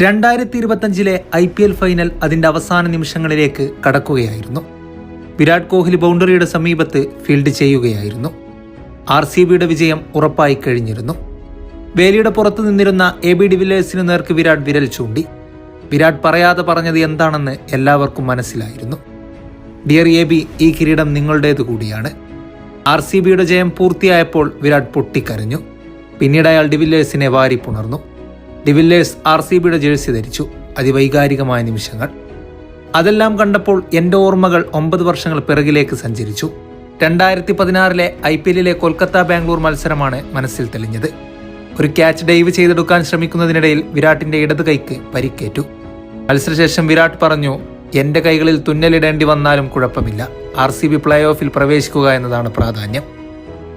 രണ്ടായിരത്തി ഇരുപത്തഞ്ചിലെ I P L final അതിന്റെ അവസാന നിമിഷങ്ങളിലേക്ക് കടക്കുകയായിരുന്നു. വിരാട് കോഹ്ലി ബൗണ്ടറിയുടെ സമീപത്ത് ഫീൽഡ് ചെയ്യുകയായിരുന്നു. ആർ സി ബിയുടെ വിജയം ഉറപ്പായി കഴിഞ്ഞിരുന്നു. വേലിയുടെ പുറത്ത് നിന്നിരുന്ന എ ബി ഡിവില്ലേഴ്സിനു നേർക്ക് വിരാട് വിരൽ ചൂണ്ടി. വിരാട് പറയാതെ പറഞ്ഞത് എന്താണെന്ന് എല്ലാവർക്കും മനസ്സിലായിരുന്നു. ഡിയർ എ ബി ഈ കിരീടം നിങ്ങളുടേത് കൂടിയാണ്. ആർ സി ബിയുടെ ജയം പൂർത്തിയായപ്പോൾ വിരാട് പൊട്ടിക്കരഞ്ഞു. പിന്നീട് അയാൾ ഡിവില്ലേഴ്സിനെ വാരിപ്പുണർന്നു. ഡിവില്ലേഴ്സ് ആർ സി ബിയുടെ ജേഴ്സി ധരിച്ചു. അതിവൈകാരികമായ നിമിഷങ്ങൾ. അതെല്ലാം കണ്ടപ്പോൾ എന്റെ ഓർമ്മകൾ ഒമ്പത് വർഷങ്ങൾ പിറകിലേക്ക് സഞ്ചരിച്ചു. രണ്ടായിരത്തി പതിനാറിലെ ഐ പി എല്ലിലെ കൊൽക്കത്ത ബാംഗ്ലൂർ മത്സരമാണ് മനസ്സിൽ തെളിഞ്ഞത്. ഒരു ക്യാച്ച് ഡൈവ് ചെയ്തെടുക്കാൻ ശ്രമിക്കുന്നതിനിടയിൽ വിരാട്ടിന്റെ ഇടത് കൈക്ക് പരിക്കേറ്റു. മത്സരശേഷം വിരാട് പറഞ്ഞു എന്റെ കൈകളിൽ തുന്നലിടേണ്ടി വന്നാലും കുഴപ്പമില്ല. ആർ സി ബി പ്ലേ ഓഫിൽ പ്രവേശിക്കുക എന്നതാണ് പ്രാധാന്യം.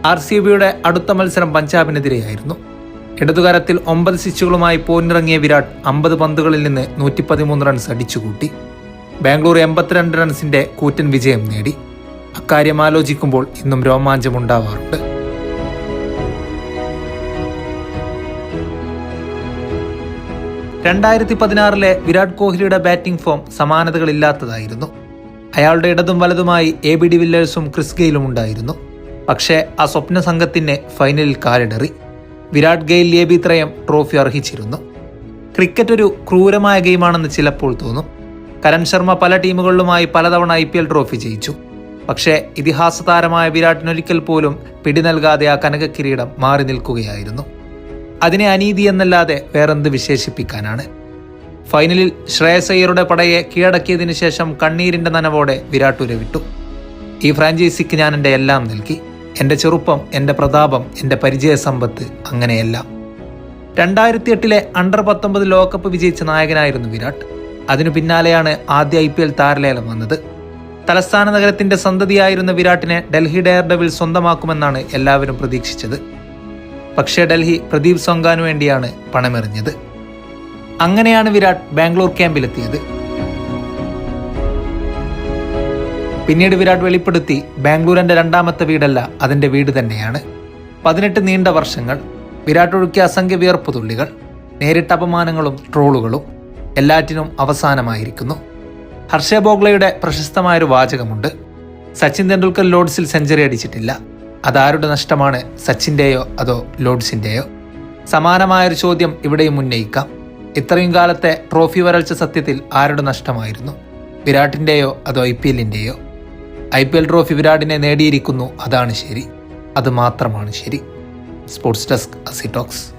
ആർ സി ബിയുടെ അടുത്ത മത്സരം പഞ്ചാബിനെതിരെയായിരുന്നു. ഇടതുകരത്തിൽ ഒമ്പത് സിച്ചുകളുമായി പോയിന്റിറങ്ങിയ വിരാട് അമ്പത് പന്തുകളിൽ നിന്ന് നൂറ്റി പതിമൂന്ന് റൺസ് അടിച്ചുകൂട്ടി. ബാംഗ്ലൂർ എൺപത്തിരണ്ട് റൺസിന്റെ കൂറ്റൻ വിജയം നേടി. അക്കാര്യം ആലോചിക്കുമ്പോൾ ഇന്നും രോമാഞ്ചമുണ്ടാവാറുണ്ട്. രണ്ടായിരത്തി പതിനാറിലെ വിരാട് കോഹ്ലിയുടെ ബാറ്റിംഗ് ഫോം സമാനതകളില്ലാത്തതായിരുന്നു. അയാളുടെ ഇടതും വലതുമായി എ ബി ഡി വില്ലേഴ്സും ക്രിസ് ഗെയിലും ഉണ്ടായിരുന്നു. പക്ഷേ ആ സ്വപ്ന സംഘത്തിന് ഫൈനലിൽ കാലിടറി. വിരാട് ഗെയിൽ ലേബിത്രയം ട്രോഫി അർഹിച്ചിരുന്നു. ക്രിക്കറ്റ് ഒരു ക്രൂരമായ ഗെയിമാണെന്ന് ചിലപ്പോൾ തോന്നും. കരൺ ശർമ്മ പല ടീമുകളിലുമായി പലതവണ ഐ പി എൽ ട്രോഫി ജയിച്ചു. പക്ഷേ ഇതിഹാസ താരമായ വിരാട്ടിനൊരിക്കൽ പോലും പിടി നൽകാതെ ആ കനക കിരീടം മാറി നിൽക്കുകയായിരുന്നു. അതിനെ അനീതി എന്നല്ലാതെ വേറെന്ത് വിശേഷിപ്പിക്കാനാണ്? ഫൈനലിൽ ശ്രേയസ് അയ്യരുടെ പടയെ കീഴടക്കിയതിനു ശേഷം കണ്ണീരിന്റെ നനവോടെ വിരാട് ഉരവിട്ടു. ഈ ഫ്രാഞ്ചൈസിക്ക് ഞാൻ എന്റെ എല്ലാം നൽകി. എന്റെ ചെറുപ്പം എന്റെ പ്രതാപം എന്റെ പരിചയസമ്പത്ത് അങ്ങനെയെല്ലാം. രണ്ടായിരത്തി എട്ടിലെ അണ്ടർ പത്തൊമ്പത് ലോകകപ്പ് വിജയിച്ച നായകനായിരുന്നു വിരാട്. അതിനു പിന്നാലെയാണ് ആദ്യ ഐ പി എൽ താരലേലം വന്നത്. തലസ്ഥാന നഗരത്തിന്റെ സന്തതിയായിരുന്ന വിരാട്ടിനെ ഡൽഹി ഡെയർ ഡെവിൾ സ്വന്തമാക്കുമെന്നാണ് എല്ലാവരും പ്രതീക്ഷിച്ചത്. പക്ഷേ ഡൽഹി പ്രദീപ് സൊങ്കാനു വേണ്ടിയാണ് പണമെറിഞ്ഞത്. അങ്ങനെയാണ് വിരാട് ബാംഗ്ലൂർ ക്യാമ്പിലെത്തിയത്. പിന്നീട് വിരാട് വെളിപ്പെടുത്തി ബാംഗ്ലൂരിന്റെ രണ്ടാമത്തെ വീടല്ല അതിന്റെ വീട് തന്നെയാണ്. പതിനെട്ട് നീണ്ട വർഷങ്ങൾ വിരാട് ഒഴുക്കിയ അസംഖ്യ വിയർപ്പ് തുള്ളികൾ നേരിട്ട അപമാനങ്ങളും ട്രോളുകളും എല്ലാറ്റിനും അവസാനമായിരിക്കുന്നു. ഹർഷ ബോഗ്ലയുടെ പ്രശസ്തമായൊരു വാചകമുണ്ട് സച്ചിൻ തെണ്ടുൽക്കർ ലോഡ്സിൽ സെഞ്ചുറി അടിച്ചിട്ടില്ല. അതാരുടെ നഷ്ടമാണ് സച്ചിന്റെയോ അതോ ലോഡ്സിന്റെയോ സമാനമായൊരു ചോദ്യം ഇവിടെയും ഉന്നയിക്കാം. ഇത്രയും കാലത്തെ ട്രോഫി വരൾച്ച സത്യത്തിൽ ആരുടെ നഷ്ടമായിരുന്നു? വിരാട്ടിന്റെയോ അതോ ഐ പി എല്ലിന്റെയോ ഐ പി എൽ ട്രോഫി വിരാടിനെ നേടിയിരിക്കുന്നു. അതാണ് ശരി. അത് മാത്രമാണ് ശരി. സ്പോർട്സ് ഡെസ്ക് അസി ടോക്സ്.